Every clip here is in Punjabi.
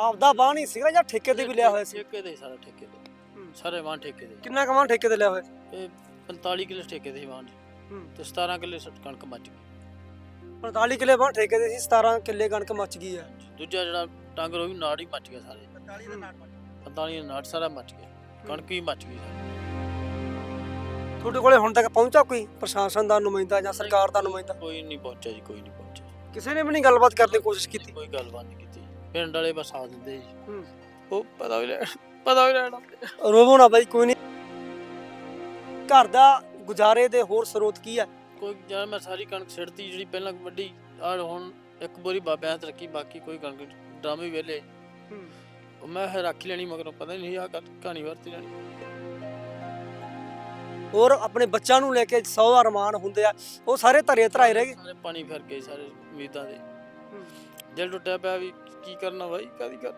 ਆਪਦਾ ਬਾਹ ਨਹੀਂ ਸੀਗਾ ਜਾਂ ਠੇਕੇ ਤੇ ਵੀ ਲਿਆ ਹੋਇਆ ਸੀ? ਠੇਕੇ ਦੇ ਸਾਰਾ ਠੇਕੇ ਹੂੰ। ਸਾਰੇ ਵਾਂ ਠੇਕੇ ਦੇ ਕਿੰਨਾ ਕਮਾਂ ਠੇਕੇ ਤੇ ਲਿਆ ਹੋਇਆ? ਇਹ 45 ਕਿੱਲੇ ਠੇਕੇ ਦੇ ਵਾਂ। ਤੇ 17 ਕਿੱਲੇ ਕਣਕ ਮੱਚ ਗਈ। 45 ਕਿੱਲੇ ਬਾਹ ਠੇਕੇ ਦੇ ਸੀ 17 ਕਿੱਲੇ ਕਣਕ ਮੱਚ ਗਈ ਹੈ ਦੂਜਾ ਜਿਹੜਾ ਟਾਂਗਰ ਉਹ ਵੀ ਨਾੜ ਹੀ ਮੱਚ ਗਿਆ ਸਾਰੇ। 45 ਦਾ ਨਾੜ ਸਾਰਾ ਮੱਚ ਗਿਆ। ਕਣਕ ਹੀ ਮੱਚ ਗਈ। ਤੁਹਾਡੇ ਕੋਲੇ ਹੁਣ ਤੱਕ ਪਹੁੰਚਾ ਕੋਈ ਪ੍ਰਸ਼ਾਸਨ ਦਾ ਨੁਮਾਇੰਦਾ ਜਾਂ ਸਰਕਾਰ ਦਾ ਨੁਮਾਇੰਦਾ? ਕੋਈ ਨਹੀਂ ਪਹੁੰਚਿਆ ਜੀ ਕੋਈ ਨਹੀਂ ਪਹੁੰਚਿਆ। ਕਿਸੇ ਨੇ ਵੀ ਨਹੀਂ ਗੱਲਬਾਤ ਕਰਨ ਦੀ ਕੋਸ਼ਿਸ਼ ਕੀਤੀ? ਕੋਈ ਗੱਲਬਾਤ ਨਹੀਂ ਕੀਤੀ। ਪਿੰਡ ਵਾਲੇ ਬਸ ਆ ਦਿੰਦੇ ਜੀ। ਹੂੰ। ਉਹ ਪਤਾ ਵੀ ਲੈ ਪਤਾ ਵੀ ਲੈਣਾ ਰੋਵੋ ਨਾ ਬਾਈ ਕੋਈ ਨਹੀਂ ਘਰ ਦਾ ਗੁਜ਼ਾਰੇ ਦੇ ਹੋਰ ਸਰੋਤ ਕੀ ਹੈ? ਕੋਈ ਜਦ ਮੈਂ ਸਾਰੀ ਕਣਕ ਸਿੜਤੀ ਜਿਹੜੀ ਪਹਿਲਾਂ ਵੱਡੀ ਆ ਹੁਣ ਇੱਕ ਬੋਰੀ ਬਾਬਿਆਂ ਹੱਥ ਰੱਖੀ ਬਾਕੀ ਕੋਈ ਕਣਕ ਡਰਾਮੇ ਵੇਲੇ ਉਹ ਮੈਂ ਫਿਰ ਰੱਖ ਹੀ ਲੈਣੀ ਮਗਰੋਂ ਪਤਾ ਹੀ ਨਹੀਂ ਆ ਕਹਾਣੀ ਵਰਤੀ ਲੈਣੀ। ਹੋਰ ਆਪਣੇ ਬੱਚਿਆਂ ਨੂੰ ਲੈ ਕੇ 100 ਅਰਮਾਨ ਹੁੰਦੇ ਆ। ਉਹ ਸਾਰੇ ਧਰੇ ਧਰਾਏ ਰਹਿ ਗਏ। ਸਾਰੇ ਪਾਣੀ ਫਿਰ ਗਏ ਸਾਰੇ ਉਮੀਦਾਂ ਦੇ। ਦਿਲ ਟੁੱਟਿਆ ਪਿਆ ਵੀ ਕੀ ਕਰਨਾ ਬਾਈ ਕਾਦੀ ਕਰ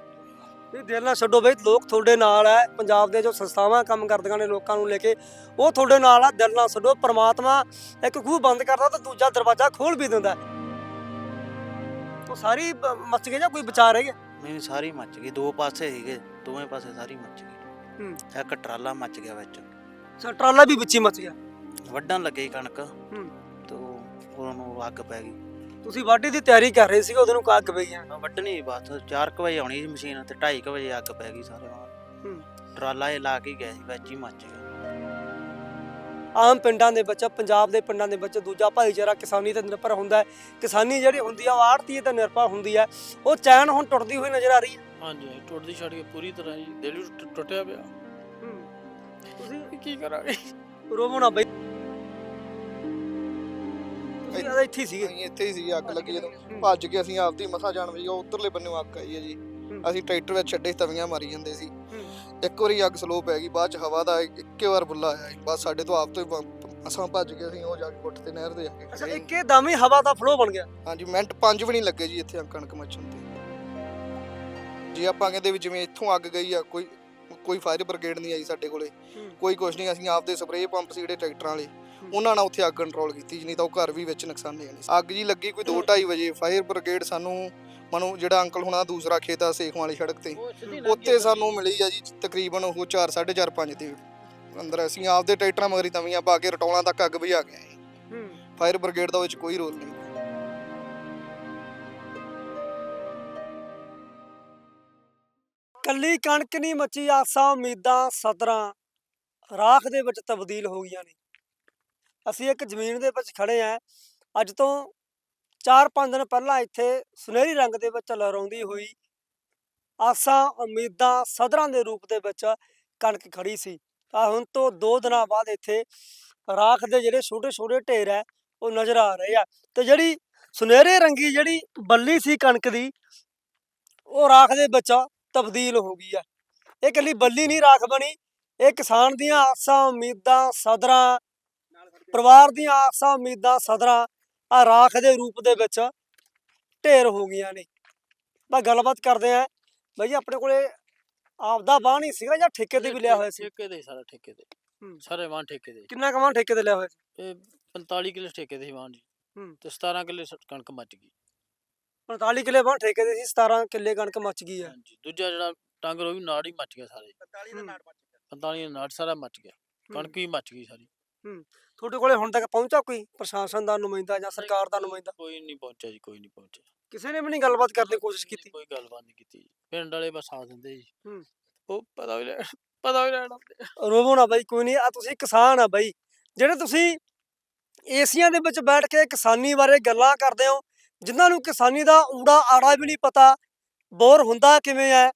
ਇਹ ਦਿਲ ਨਾ ਛੱਡੋ ਬਈ ਲੋਕ ਤੁਹਾਡੇ ਨਾਲ ਹੈ ਪੰਜਾਬ ਦੇ ਜੋ ਸੰਸਥਾਵਾਂ ਕੰਮ ਕਰਦੀਆਂ ਨੇ ਲੋਕਾਂ ਨੂੰ ਲੈ ਕੇ ਉਹ ਤੁਹਾਡੇ ਨਾਲ ਆ ਦਿਲ ਨਾ ਛੱਡੋ ਪ੍ਰਮਾਤਮਾ ਇੱਕ ਖੂਹ ਬੰਦ ਕਰਦਾ ਤਾਂ ਦੂਜਾ ਦਰਵਾਜ਼ਾ ਖੋਲ ਵੀ ਦਿੰਦਾ। ਉਹ ਸਾਰੀ ਮੱਚ ਗਏ ਜਾਂ ਕੋਈ ਬਚਾ ਰਹਿ ਗਿਆ ਨਹੀਂ ਸਾਰੀ ਮੱਚ ਗਈ ਦੋ ਪਾਸੇ ਸੀਗੇ ਦੋਵੇਂ ਪਾਸੇ ਸਾਰੀ ਮੱਚ ਗਈ। ਹੂੰ। ਇੱਕ ਟਰਾਲਾ ਮੱਚ ਗਿਆ ਵਿੱਚ। ਅੱਛਾ, ਟਰਾਲਾ ਵੀ ਵਿੱਚੀ ਮੱਚ ਗਿਆ? ਵੱਢਣ ਲੱਗੇ ਕਣਕ। ਹੂੰ। ਤੇ ਉਹਨੂੰ ਅੱਗ ਪੈ ਗਈ। ਤੁਸੀਂ ਵਾਢੀ ਦੀ ਤਿਆਰੀ ਕਰ ਰਹੇ ਸੀਗੇ ਉਹਦੇ ਨੂੰ ਕਾਗ ਪਈ ਗਿਆ ਮੈਂ ਵੱਢਣੀ ਬਸ। 4 ਵਜੇ ਆਉਣੀ ਸੀ ਮਸ਼ੀਨ ਤੇ 2:30 ਵਜੇ ਅੱਗ ਪੈ ਗਈ ਸਾਰੇ ਹੂੰ। ਟਰਾਲਾ ਇਹ ਲਾ ਕੇ ਗਿਆ ਸੀ ਵਿੱਚ ਹੀ ਮੱਚ ਗਿਆ। ਆਮ ਪਿੰਡਾਂ ਦੇ ਵਿੱਚ ਪੰਜਾਬ ਦੇ ਪਿੰਡਾਂ ਦੇ ਵਿੱਚ ਦੂਜਾ ਭਾਈਚਾਰਾ ਕਿਸਾਨੀ ਤੇ ਨਿਰਭਰ ਹੁੰਦਾ ਹੈ। ਕਿਸਾਨੀ ਜਿਹੜੀ ਹੁੰਦੀ ਆ ਉਹ ਆੜਤੀ ਤੇ ਨਿਰਭਰ ਹੁੰਦੀ ਹੈ। ਉਹ ਚੈਨ ਹੁਣ ਟੁੱਟਦੀ ਹੋਈ ਨਜ਼ਰ ਆ ਰਹੀ ਹੈ। ਹਾਂਜੀ ਹਾਂਜੀ, ਟੁੱਟਦੀ ਛੱਡ ਕੇ ਪੂਰੀ ਤਰ੍ਹਾਂ ਜੀ ਦਿਲ ਹੀ ਟੁੱਟ- ਟੁੱਟਿਆ ਪਿਆ। ਤੁਸੀਂ ਕੀ ਕਰਾਂਗੇ? ਰੋਵੋ ਨਾ ਬਈ। ਤੁਸੀਂ ਤਾਂ ਇੱਥੇ ਹੀ ਸੀਗੇ। ਅਸੀਂ ਇੱਥੇ ਹੀ ਸੀ ਅੱਗ ਲੱਗੀ ਜਦੋਂ ਭੱਜ ਕੇ ਅਸੀਂ ਆਪਦੀ ਮਸਾ ਜਾਣ ਵੀ ਉਹ ਉਧਰਲੇ ਬੰਨੇੋਂ ਅੱਗ ਆਈ ਹੈ ਜੀ। ਅਸੀਂ ਟਰੈਕਟਰ ਵਿੱਚ ਛੱਡੇ ਤਵੀਆਂ ਮਾਰੀ ਜਾਂਦੇ ਸੀ। ਇੱਕ ਵਾਰੀ ਅੱਗ ਸਲੋ ਪੈ ਗਈ ਬਾਅਦ ਚ ਹਵਾ ਦਾ ਇੱਕੇ ਵਾਰ ਬੁੱਲਾ ਆਇਆ ਜੀ। ਬਸ ਸਾਡੇ ਤੋਂ ਆਪ ਤੋਂ ਹੀ ਬ- ਅਸਾਂ ਭੱਜ ਕੇ ਅਸੀਂ ਉਹ ਜਾ ਕੇ ਗੁੱਟ ਤੇ ਨਹਿਰ ਤੇ ਜਾ ਕੇ ਅੱਛਾ ਖੜੇ ਇੱਕੇ ਦਮ ਹੀ ਹਵਾ ਦਾ ਫਲੋ ਬਣ ਗਿਆ। ਹਾਂਜੀ ਮਿੰਟ ਪੰਜ ਵੀ ਨਹੀਂ ਲੱਗੇ ਜੀ ਇੱਥੇ ਕਣਕ ਮੱਛਣ ਤੇ। ਜੇ ਆਪਾਂ ਕਹਿੰਦੇ ਵੀ ਜਿਵੇਂ ਇੱਥੋਂ ਅੱਗ ਗਈ ਆ ਕੋਈ ਕੋਈ ਫਾਇਰ ਬ੍ਰਿਗੇਡ ਨਹੀਂ ਆਈ ਸਾਡੇ ਕੋਲੇ। ਕੋਈ ਕੁਛ ਨਹੀਂ ਅਸੀਂ ਆਪਦੇ ਸਪਰੇਅ ਪੰਪ ਸੀ ਜਿਹੜੇ ਟਰੈਕਟਰਾਂ ਵਾਲੇ। ਉਹਨਾਂ ਨਾਲ ਉੱਥੇ ਅੱਗ ਕੰਟਰੋਲ ਕੀਤੀ ਜੀ, ਨਹੀਂ ਤਾਂ ਉਹ ਘਰ ਵੀ ਵਿੱਚ ਨੁਕਸਾਨੇ ਜਾਣੀ ਸੀ। ਅੱਗ ਜੀ ਲੱਗੀ ਕੋਈ 2:30 ਵਜੇ ਫਾਇਰ ਬ੍ਰਿਗੇਡ ਸਾਨੂੰ ਮਨੂ ਜਿਹੜਾ ਅੰਕਲ ਹੁਣਾਂ ਦਾ ਦੂਸਰਾ ਖੇਤ ਆ ਸੇਖ ਵਾਲੀ ਸੜਕ ਤੇ ਉੱਥੇ ਸਾਨੂੰ ਮਿਲੀ ਆ ਜੀ ਤਕਰੀਬਨ ਉਹ 4 4:30 5 ਦੇ ਅੰਦਰ ਅਸੀਂ ਆਪਦੇ ਟਰੈਕਟਰਾਂ ਮਗਰੀ ਤਵੀਆਂ ਪਾ ਕੇ ਰਟੌਲਾਂ ਤੱਕ ਅੱਗ ਬੁਝਾ ਗਏ ਜੀ ਫਾਇਰ ਬ੍ਰਿਗੇਡ ਦਾ ਵਿੱਚ ਕੋਈ ਰੋਲ ਨਹੀਂ। ਕੱਲੀ ਕਣਕ ਨਹੀਂ ਮੱਚੀ ਆਸਾਂ ਉਮੀਦਾਂ ਸਦਰਾਂ ਰਾਖ ਦੇ ਵਿੱਚ ਤਬਦੀਲ ਹੋ ਗਈਆਂ ਨੇ। ਅਸੀਂ ਇੱਕ ਜ਼ਮੀਨ ਦੇ ਵਿੱਚ ਖੜੇ ਆਂ ਅੱਜ ਤੋਂ 4-5 ਦਿਨ ਪਹਿਲਾਂ ਇੱਥੇ ਸੁਨਹਿਰੀ ਰੰਗ ਦੇ ਵਿੱਚ ਲਹਿਰਾਉਂਦੀ ਹੋਈ ਆਸਾਂ, ਉਮੀਦਾਂ, ਸਦਰਾਂ ਦੇ ਰੂਪ ਦੇ ਵਿੱਚ ਕਣਕ ਖੜੀ ਸੀ। ਤਾਂ ਹੁਣ ਤੋਂ 2 ਦਿਨਾਂ ਬਾਅਦ ਇੱਥੇ ਰਾਖ ਦੇ ਜਿਹੜੇ ਛੋਟੇ-ਛੋਟੇ ਢੇਰ ਹੈ, ਉਹ ਨਜ਼ਰ ਆ ਰਹੇ ਆ। ਤੇ ਜਿਹੜੀ ਸੁਨਹਿਰੇ ਰੰਗੀ ਜਿਹੜੀ ਬੱਲੀ ਸੀ ਕਣਕ ਦੀ, ਉਹ ਰਾਖ ਦੇ ਵਿੱਚ ਤਬਦੀਲ ਹੋ ਗਈ ਆ। ਇਹ ਇਕੱਲੀ ਬੱਲੀ ਨਹੀਂ ਰਾਖ ਬਣੀ, ਇਹ ਕਿਸਾਨ ਦੀਆਂ ਆਸਾਂ, ਉਮੀਦਾਂ, ਸਦਰਾਂ ਪਰਿਵਾਰ ਦੀਆਂ ਆਸਾਂ ਉਮੀਦਾਂ ਸਦਰਾਂ ਆ ਰਾਖ ਦੇ ਰੂਪ ਦੇ ਵਿੱਚ ਢੇਰ ਹੋ ਗਈਆਂ ਨੇ। ਮੈਂ ਗੱਲਬਾਤ ਕਰਦੇ ਆ ਬਈ ਆਪਣੇ ਕੋਲੇ ਆਪਦਾ ਬਾਹ ਨਹੀਂ ਸੀਗਾ ਜਾਂ ਠੇਕੇ ਤੇ ਵੀ ਲਿਆ ਹੋਇਆ ਸੀ? ਠੇਕੇ ਦੇ ਸਾਰਾ ਠੇਕੇ ਦੇ ਹੂੰ। ਸਾਰੇ ਵਾਂ ਠੇਕੇ ਦੇ ਕਿੰਨਾ ਕਮਾਂ ਠੇਕੇ ਤੇ ਲਿਆ ਹੋਇਆ ਸੀ? ਇਹ 45 ਕਿੱਲੇ ਠੇਕੇ ਦੇ ਵਾਂ ਜੀ। ਤੇ 17 ਕਿੱਲੇ ਕਣਕ ਮੱਚ ਗਈ। 45 ਕਿੱਲੇ ਬਾਹ ਠੇਕੇ ਦੇ ਸੀ 17 ਕਿੱਲੇ ਕਣਕ ਮੱਚ ਗਈ ਹੈ ਦੂਜਾ ਜਿਹੜਾ ਟਾਂਗਰ ਉਹ ਵੀ ਨਾੜ ਹੀ ਮੱਚ ਗਿਆ ਸਾਰੇ। 45 45 ਦਾ ਨਾੜ ਸਾਰਾ ਮੱਚ ਗਿਆ। ਕਣਕ ਹੀ। ਮੱਚ ਗਈ ਸਾਰੀ। ਤੁਹਾਡੇ ਕੋਲੇ ਹੁਣ ਤੱਕ ਪਹੁੰਚਾ ਕੋਈ ਪ੍ਰਸ਼ਾਸਨ ਦਾ ਨੁਮਾਇੰਦਾ ਜਾਂ ਸਰਕਾਰ ਦਾ ਨੁਮਾਇੰਦਾ? ਕੋਈ ਨਹੀਂ ਪਹੁੰਚਿਆ ਜੀ ਕੋਈ ਨਹੀਂ ਪਹੁੰਚਿਆ। ਕਿਸੇ ਨੇ ਵੀ ਨਹੀਂ ਗੱਲਬਾਤ ਕਰਨ ਦੀ ਕੋਸ਼ਿਸ਼ ਕੀਤੀ? ਕੋਈ ਗੱਲਬਾਤ ਨਹੀਂ ਕੀਤੀ ਜੀ। ਪਿੰਡ ਵਾਲੇ ਬਸ ਆ ਦਿੰਦੇ ਜੀ। ਹੂੰ। ਉਹ ਪਤਾ ਵੀ ਲੈ ਪਤਾ ਵੀ ਲੈਣਾ ਰੋਵੋ ਨਾ ਬਾਈ ਕੋਈ ਨਹੀਂ ਆ ਤੁਸੀਂ ਕਿਸਾਨ ਆ ਬਾਈ। ਜਿਹੜੇ ਤੁਸੀਂ ਏਸੀਆਂ ਦੇ ਵਿੱਚ ਬੈਠ ਕੇ ਕਿਸਾਨੀ ਬਾਰੇ ਗੱਲਾਂ ਕਰਦੇ ਹੋ ਜਿਨ੍ਹਾਂ ਨੂੰ ਕਿਸਾਨੀ ਦਾ ਊੜਾ ਆੜਾ ਵੀ ਨਹੀਂ ਪਤਾ ਬੋਰ ਹੁੰਦਾ ਕਿਵੇਂ ਹੈ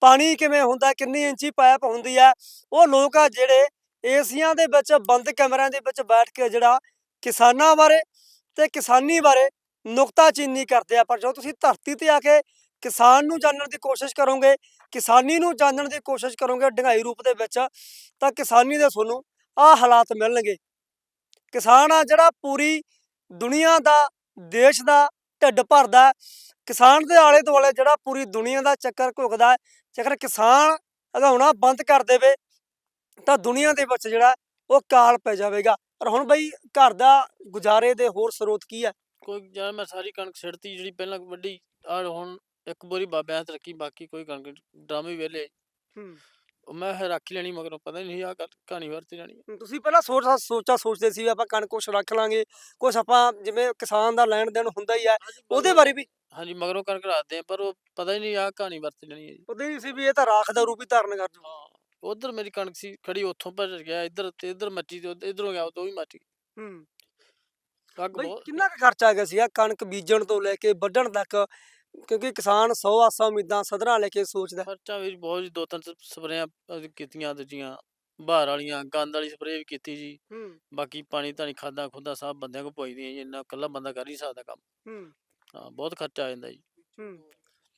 ਪਾਣੀ ਕਿਵੇਂ ਹੁੰਦਾ ਕਿੰਨੀ ਇੰਚੀ ਪਾਈਪ ਹੁੰਦੀ ਹੈ ਉਹ ਲੋਕ ਆ ਜਿਹੜੇ ਏਸੀਆਂ ਦੇ ਵਿੱਚ, ਬੰਦ ਕਮਰਿਆਂ ਦੇ ਵਿੱਚ ਬੈਠ ਕੇ ਜਿਹੜਾ ਕਿਸਾਨਾਂ ਬਾਰੇ ਤੇ ਕਿਸਾਨੀ ਬਾਰੇ ਨੁਕਤਾਚੀਨੀ ਕਰਦੇ ਆ। ਪਰ ਜਦੋਂ ਤੁਸੀਂ ਧਰਤੀ ਤੇ ਆ ਕੇ ਕਿਸਾਨ ਨੂੰ ਜਾਣਨ ਦੀ ਕੋਸ਼ਿਸ਼ ਕਰੋਗੇ, ਕਿਸਾਨੀ ਨੂੰ ਜਾਣਨ ਦੀ ਕੋਸ਼ਿਸ਼ ਕਰੋਗੇ ਡੰਗਾਈ ਰੂਪ ਦੇ ਵਿੱਚ, ਤਾਂ ਕਿਸਾਨੀ ਦੇ ਤੁਹਾਨੂੰ ਆਹ ਹਾਲਾਤ ਮਿਲਣਗੇ। ਕਿਸਾਨ ਆ ਜਿਹੜਾ ਪੂਰੀ ਦੁਨੀਆ ਦਾ, ਦੇਸ਼ ਦਾ ਢਿੱਡ ਭਰਦਾ ਕਿਸਾਨ ਦੇ ਆਲੇ ਦੁਆਲੇ ਜਿਹੜਾ ਪੂਰੀ ਦੁਨੀਆ ਦਾ ਚੱਕਰ ਘੁੰਮਦਾ ਹੈ। ਜੇਕਰ ਕਿਸਾਨ ਅਗਾਉਣਾ ਬੰਦ ਕਰ ਦੇਵੇ ਤਾਂ ਦੁਨੀਆ ਦੇ ਵਿੱਚ ਜਿਹੜਾ ਉਹ ਕਾਲ ਪੈ ਜਾਵੇਗਾ। ਪਰ ਹੁਣ ਬਈ ਘਰ ਦਾ ਗੁਜ਼ਾਰੇ ਦੇ ਹੋਰ ਸਰੋਤ ਕੀ ਹੈ? ਕੋਈ ਜਦ ਮੈਂ ਸਾਰੀ ਕਣਕ ਸਿੜਤੀ ਜਿਹੜੀ ਪਹਿਲਾਂ ਵੱਡੀ ਆ ਹੁਣ ਇੱਕ ਬੋਰੀ ਬਾਬਿਆਂ ਹੱਥ ਰੱਖੀ ਬਾਕੀ ਕੋਈ ਕਣਕ ਡਰਾਮੇ ਵੇਲੇ ਹੂੰ। ਮੈਂ ਰੱਖ ਲੈਣੀ ਮਗਰੋਂ ਪਤਾ ਨਹੀਂ ਆ ਕਹਾਣੀ ਵਰਤ ਜਾਣੀ ਤੁਸੀਂ ਪਹਿਲਾਂ ਸੋਚ ਸੋਚਾ ਸੋਚਦੇ ਸੀ ਆਪਾਂ ਕਣਕ ਕੁਛ ਰੱਖ ਲਾਂਗੇ ਕੁਛ ਆਪਾਂ ਜਿਵੇਂ ਕਿਸਾਨ ਦਾ ਲੈਣ ਦੇਣ ਹੁੰਦਾ ਹੀ ਆ ਉਹਦੇ ਬਾਰੇ ਵੀ। ਹਾਂਜੀ ਮਗਰੋਂ ਕਣਕ ਰੱਖਦੇ ਆ ਪਰ ਉਹ ਪਤਾ ਹੀ ਨਹੀਂ ਆ ਕਹਾਣੀ ਵਰਤ ਜਾਣੀ ਹੈ ਜੀ। ਉਹਦੇ ਨਹੀਂ ਸੀ ਵੀ ਇਹ ਤਾਂ ਰਾਖ ਦਾ ਰੂਪ ਹੀ ਧਾਰਨ ਕਰ ਜੂ। ਹਾਂ। ਉਧਰ ਮੇਰੀ ਕਣਕ ਸੀ ਖੜੀ ਉੱਥੋਂ ਭੱਜ ਗਿਆ ਇੱਧਰ ਤੇ ਇੱਧਰ ਮੱਚੀ ਤੇ ਇਧਰੋਂ ਗਿਆ ਉਹ ਵੀ ਮੱਚ ਗਈ। ਹੂੰ। ਬਈ ਬਹੁਤ ਕਿੰਨਾ ਕੁ ਖਰਚਾ ਆ ਗਿਆ ਸੀ ਆ ਕਣਕ ਬੀਜਣ ਤੋਂ ਲੈ ਕੇ ਵੱਢਣ ਤੱਕ? ਕਿਉਂਕਿ ਕਿਸਾਨ 100 ਆਸਾਂ ਉਮੀਦਾਂ ਸਦਰਾਂ ਲੈ ਕੇ ਸੋਚਦਾ। ਖਰਚਾ ਵੀ ਬਹੁਤ ਜੀ ਦੋ ਤਿੰਨ ਸਪਰੇਆਂ ਕੀਤੀਆਂ ਦੂਜੀਆਂ ਬਾਹਰ ਵਾਲੀਆਂ ਗੰਦ ਵਾਲੀ ਸਪਰੇਅ ਵੀ ਕੀਤੀ ਜੀ। ਹੂੰ। ਬਾਕੀ ਪਾਣੀ ਧਾਣੀ ਖਾਦਾਂ ਖੁੱਦਾਂ ਸਭ ਬੰਦਿਆਂ ਕੋ ਪਈਦੀਆਂ ਜੀ ਇੰਨਾ ਇਕੱਲਾ ਬੰਦਾ ਕਰ ਹੀ ਸਕਦਾ ਕੰਮ। ਹੂੰ। ਹਾਂ ਬਹੁਤ ਖਰਚਾ ਆ ਜਾਂਦਾ ਜੀ। ਹੂੰ।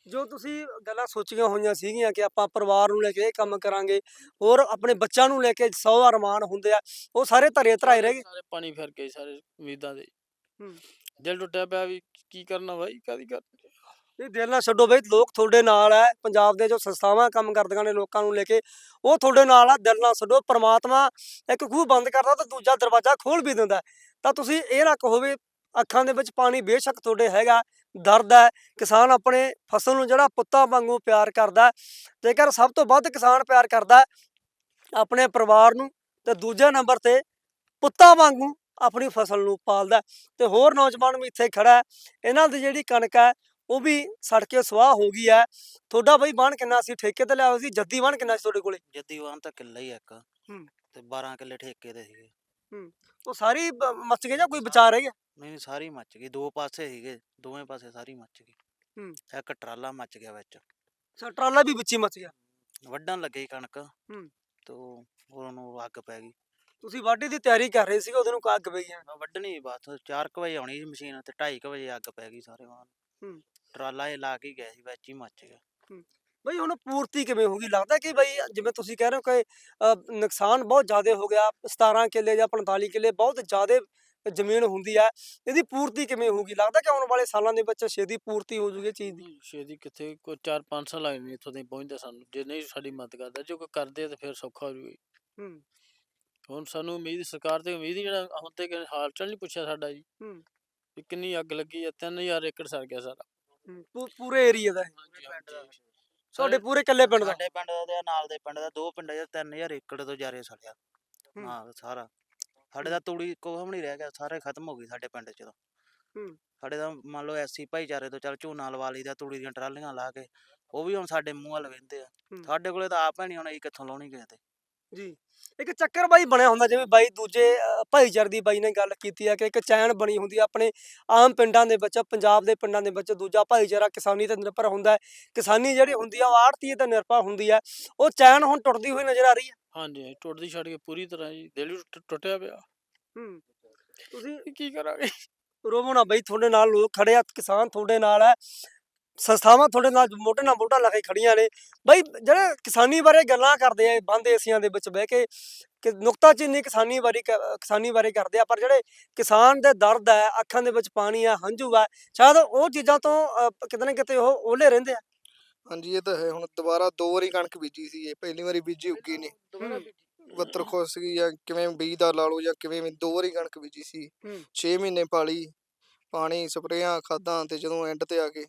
ਜੋ ਤੁਸੀਂ ਗੱਲਾਂ ਸੋਚੀਆਂ ਹੋਈਆਂ ਸੀਗੀਆਂ ਕਿ ਆਪਾਂ ਪਰਿਵਾਰ ਨੂੰ ਲੈ ਕੇ ਇਹ ਕੰਮ ਕਰਾਂਗੇ ਹੋਰ ਆਪਣੇ ਬੱਚਿਆਂ ਨੂੰ ਲੈ ਕੇ 100 ਅਰਮਾਨ ਹੁੰਦੇ ਆ ਉਹ ਸਾਰੇ ਧਰੇ ਧਰਾਏ ਰਹਿ ਗਏ ਸਾਰੇ ਪਾਣੀ ਫਿਰ ਗਏ ਸਾਰੇ ਉਮੀਦਾਂ ਦੇ ਹੂੰ। ਦਿਲ ਟੁੱਟਿਆ ਪਿਆ ਵੀ ਕੀ ਕਰਨਾ ਭਾਈ ਕਾਦੀ ਕਰ ਇਹ ਦਿਲ ਨਾ ਛੱਡੋ ਬਈ ਲੋਕ ਤੁਹਾਡੇ ਨਾਲ ਹੈ ਪੰਜਾਬ ਦੇ ਜੋ ਸੰਸਥਾਵਾਂ ਕੰਮ ਕਰਦੀਆਂ ਨੇ ਲੋਕਾਂ ਨੂੰ ਲੈ ਕੇ ਉਹ ਤੁਹਾਡੇ ਨਾਲ ਆ ਦਿਲ ਨਾ ਛੱਡੋ ਪ੍ਰਮਾਤਮਾ ਇੱਕ ਖੂਹ ਬੰਦ ਕਰਦਾ ਤਾਂ ਦੂਜਾ ਦਰਵਾਜ਼ਾ ਖੋਲ ਵੀ ਦਿੰਦਾ ਹੈ। ਤਾਂ ਤੁਸੀਂ ਇਹ ਨਾ ਕਹੋ ਵੀ ਅੱਖਾਂ ਦੇ ਵਿੱਚ ਪਾਣੀ ਬੇਸ਼ੱਕ ਤੁਹਾਡੇ ਹੈਗਾ ਦਰਦ ਹੈ ਕਿਸਾਨ ਆਪਣੇ ਫਸਲ ਨੂੰ ਜਿਹੜਾ ਪੁੱਤਾਂ ਵਾਂਗੂ ਪਿਆਰ ਕਰਦਾ। ਜੇਕਰ ਸਭ ਤੋਂ ਵੱਧ ਕਿਸਾਨ ਪਿਆਰ ਕਰਦਾ ਆਪਣੇ ਪਰਿਵਾਰ ਨੂੰ ਤੇ ਦੂਜੇ ਨੰਬਰ ਤੇ ਪੁੱਤਾਂ ਵਾਂਗੂ ਆਪਣੀ ਫਸਲ ਨੂੰ ਪਾਲਦਾ। ਤੇ ਹੋਰ ਨੌਜਵਾਨ ਵੀ ਇੱਥੇ ਖੜਾ ਹੈ ਇਹਨਾਂ ਦੀ ਜਿਹੜੀ ਕਣਕ ਹੈ ਉਹ ਵੀ ਸੜ ਕੇ ਸੁਆਹ ਹੋ ਗਈ ਹੈ ਤੁਹਾਡਾ ਬਈ ਬਾਣ ਕਿੰਨਾ ਸੀ ਠੇਕੇ ਤੇ ਲਿਆ ਹੋਇਆ ਸੀ ਜੱਦੀ ਬਾਣ ਕਿੰਨਾ ਸੀ ਤੁਹਾਡੇ ਕੋਲੇ ਜੱਦੀਵਾਨ ਤਾਂ ਕਿੱਲਾ ਹੀ ਆ ਇੱਕ ਹੂੰ। ਤੇ 12 ਕਿੱਲੇ ਠੇਕੇ ਦੇ ਸੀਗੇ ਉਹ ਸਾਰੀ ਬ- ਮੱਚ ਗਈ ਜਾਂ ਕੋਈ ਬਚਾ ਰਹਿ ਗਿਆ ਨਹੀਂ ਨਹੀਂ ਸਾਰੀ ਮੱਚ ਗਈ ਦੋ ਪਾਸੇ ਸੀਗੇ ਦੋਵੇਂ ਪਾਸੇ ਸਾਰੀ ਮੱਚ ਗਈ। ਹੂੰ। ਇੱਕ ਟਰਾਲਾ ਮੱਚ ਗਿਆ ਵਿੱਚ। ਅੱਛਾ, ਟਰਾਲਾ ਵੀ ਵਿੱਚ ਹੀ ਮੱਚ ਗਿਆ? ਵੱਢਣ ਲੱਗੇ ਸੀ ਕਣਕ। ਹੂੰ। ਤੋਂ ਉਹਨੂੰ ਅੱਗ ਪੈ ਗਈ। ਤੁਸੀਂ ਵਾਢੀ ਦੀ ਤਿਆਰੀ ਕਰ ਰਹੇ ਸੀਗੇ ਉਹਦੇ ਨੂੰ ਅੱਗ ਪਈ ਹੈ ਵੱਢਣੀ ਬਸ 4 ਵਜੇ ਆਉਣੀ ਸੀ ਮਸ਼ੀਨ ਤੇ 2:30 ਵਜੇ ਅੱਗ ਪੈ ਗਈ ਸਾਰੇ ਵਾਹਨ ਹੂੰ। ਟਰਾਲਾ ਇਹ ਲਾ ਕੇ ਹੀ ਗਿਆ ਸੀ ਵਿੱਚ ਹੀ ਮੱਚ ਗਿਆ। ਬਈ ਹੁਣ ਪੂਰਤੀ ਕਿਵੇਂ ਹੋਗੀ ਲੱਗਦਾ ਕਿ ਬਈ ਜਿਵੇਂ ਤੁਸੀਂ ਕਹਿ ਰਹੇ ਹੋ ਕਿ ਅ, ਨੁਕਸਾਨ ਬਹੁਤ ਜ਼ਿਆਦਾ ਹੋ ਗਿਆ 17 ਕਿੱਲੇ ਜਾਂ 45 ਕਿੱਲੇ ਬਹੁਤ ਜ਼ਿਆਦਾ ਜ਼ਮੀਨ ਹੁੰਦੀ ਹੈ ਇਹਦੀ ਪੂਰਤੀ ਕਿਵੇਂ ਹੋਗੀ ਲੱਗਦਾ ਕਿ ਆਉਣ ਵਾਲੇ ਸਾਲਾਂ ਦੇ ਵਿੱਚ ਛੇਤੀ ਪੂਰਤੀ ਹੋ ਜੂਗੀ ਚੀਜ਼ ਦੀ? ਛੇਦੀ ਕਿੱਥੇ ਕੋਈ 4-5 ਸਾਲ ਆਏ ਨੇ ਇੱਥੋਂ ਦੇ ਪਹੁੰਚਦੇ ਸਾਨੂੰ। ਜੇ ਨਹੀਂ ਸਾਡੀ ਮਦਦ ਕਰਦਾ ਜੇ ਕੋਈ ਕਰਦੇ ਤਾਂ ਫਿਰ ਸੌਖਾ ਹੋ ਜੂਗੀ। ਹੂੰ। ਹੁਣ ਸਾਨੂੰ ਉਮੀਦ ਸਰਕਾਰ ਤੇ ਉਮੀਦ ਹੀ ਜਿਹੜਾ ਹੁਣ ਤੇ ਹਾਲ ਚਾਲ ਨਹੀਂ ਪੁੱਛਿਆ ਸਾਡਾ ਜੀ। ਹੂੰ। ਵੀ ਕਿੰਨੀ ਅੱਗ ਲੱਗੀ ਆ 3000 ਏਕੜ ਸੜ ਗਿਆ ਸਾਰਾ। ਹੂੰ, ਪੂ- ਪੂਰੇ ਏਰੀਆ ਦਾ ਇਹ। ਹਾਂਜੀ ਹਾਂਜੀ ਤੁਹਾਡੇ ਪੂਰੇ ਇਕੱਲੇ ਪਿੰਡ ਦਾ। ਸਾਡੇ ਪਿੰਡ ਦਾ ਤੇ ਨਾਲ ਦੇ ਪਿੰਡ ਦਾ ਦੋ ਪਿੰਡਾਂ ਦਾ 3000 ਏਕੜ ਤੋਂ ਜਾਰੇ ਸੜਿਆ ਹੂੰ। ਹਾਂ ਸਾਰਾ। ਸਾਡੇ ਦਾ ਤੂੜੀ ਕੋਹ ਨਹੀਂ ਰਹਿ ਗਿਆ ਸਾਰੇ ਖਤਮ ਹੋ ਗਈ ਸਾਡੇ ਪਿੰਡ ਚ ਤਾਂ। ਹੂੰ। ਸਾਡੇ ਦਾ ਮੰਨ ਲਓ ਐਸੀ ਭਾਈਚਾਰੇ ਤੋਂ ਚੱਲ ਝੋਨਾ ਲਵਾ ਲਈਦਾ ਤੂੜੀ ਦੀਆਂ ਟਰਾਲੀਆਂ ਲਾ ਕੇ ਉਹ ਵੀ ਹੁਣ ਸਾਡੇ ਮੂੰਹ ਵੱਲ ਵੇਂਦੇ ਆ। ਹੂੰ। ਸਾਡੇ ਕੋਲੇ ਤਾਂ ਆਪ ਹੈ ਨਹੀਂ ਹੁਣ ਅਸੀਂ ਕਿੱਥੋਂ ਲਾਉਣੀ ਕਿਸੇ ਤੇ। ਜੀ। ਇੱਕ ਚੱਕਰ ਬਾਈ ਬਣਿਆ ਹੁੰਦਾ ਜਿਵੇਂ ਬਾਈ ਦੂਜੇ ਅ, ਭਾਈਚਾਰੇ ਦੀ ਬਾਈ ਨੇ ਗੱਲ ਕੀਤੀ ਹੈ ਕਿ ਇੱਕ ਚੈਨ ਬਣੀ ਹੁੰਦੀ ਹੈ ਆਪਣੇ ਆਮ ਪਿੰਡਾਂ ਦੇ ਵਿੱਚ ਪੰਜਾਬ ਦੇ ਪਿੰਡਾਂ ਦੇ ਵਿੱਚ ਦੂਜਾ ਭਾਈਚਾਰਾ ਕਿਸਾਨੀ ਤੇ ਨਿਰਭਰ ਹੁੰਦਾ ਹੈ। ਕਿਸਾਨੀ ਜਿਹੜੀ ਹੁੰਦੀ ਆ ਉਹ ਆੜਤੀ ਤੇ ਨਿਰਭਰ ਹੁੰਦੀ ਹੈ ਉਹ ਚੈਨ ਹੁਣ ਟੁੱਟਦੀ ਹੋਈ ਨਜ਼ਰ ਆ ਰਹੀ ਹੈ ਹਾਂਜੀ ਟੁੱਟਦੀ ਛੱਡ ਕੇ ਪੂਰੀ ਤਰ੍ਹਾਂ ਜੀ ਦਿਲ ਟੁੱਟ- ਟੁੱਟਿਆ ਪਿਆ। ਹੂੰ। ਤੁਸੀਂ ਕੀ ਕਰਾਂਗੇ? ਰੋਵੋ ਨਾ ਬਈ ਤੁਹਾਡੇ ਨਾਲ ਲੋਕ ਖੜੇ ਆ ਕਿਸਾਨ ਤੁਹਾਡੇ ਨਾਲ ਹੈ। ਸੰਸਥਾਵਾਂ ਤੁਹਾਡੇ ਨਾਲ ਮੋਢੇ ਨਾਲ ਮੋਢਾ ਲਾ ਕੇ ਖੜੀਆਂ ਨੇ। ਬਈ ਜਿਹੜੇ ਕਿਸਾਨੀ ਬਾਰੇ ਗੱਲਾਂ ਕਰਦੇ ਆ ਬੰਦ ਏਸੀਆਂ ਦੇ ਵਿੱਚ ਬਹਿ ਕੇ ਕਿ ਨੁਕਤਾ ਚੀਨੀ ਕਿਸਾਨੀ ਬਾਰੇ ਕਿਸਾਨੀ ਬਾਰੇ ਕਰਦੇ ਆ ਪਰ ਜਿਹੜੇ ਕਿਸਾਨ ਦੇ ਦਰਦ ਹੈ ਅੱਖਾਂ ਦੇ ਵਿੱਚ ਪਾਣੀ ਆ ਹੰਝੂ ਆ ਸ਼ਾਇਦ ਉਹ ਚੀਜ਼ਾਂ ਤੋਂ ਕਿਤੇ ਨਾ ਕਿਤੇ ਉਹ ਓਲੇ ਰਹਿੰਦੇ ਆ। ਹਾਂਜੀ ਇਹ ਤਾਂ ਹੈ। ਹੁਣ ਦੁਬਾਰਾ ਦੋ ਵਾਰੀ ਕਣਕ ਬੀਜੀ ਸੀ ਇਹ ਪਹਿਲੀ ਵਾਰੀ ਬੀਜੀ ਉੱਗੀ ਨਹੀਂ ਬੱਤਰ ਖੁੱਸ ਗਈ ਜਾਂ ਕਿਵੇਂ ਬੀਜ ਦਾ ਲਾ ਲਓ ਜਾਂ ਕਿਵੇਂ ਵੀ ਦੋ ਵਾਰੀ ਕਣਕ ਬੀਜੀ ਸੀ। ਹੂੰ। 6 ਮਹੀਨੇ ਪਾਲੀ ਪਾਣੀ ਸਪਰੇਆਂ ਖਾਦਾਂ ਤੇ ਜਦੋਂ ਐਂਡ ਤੇ ਆ ਕੇ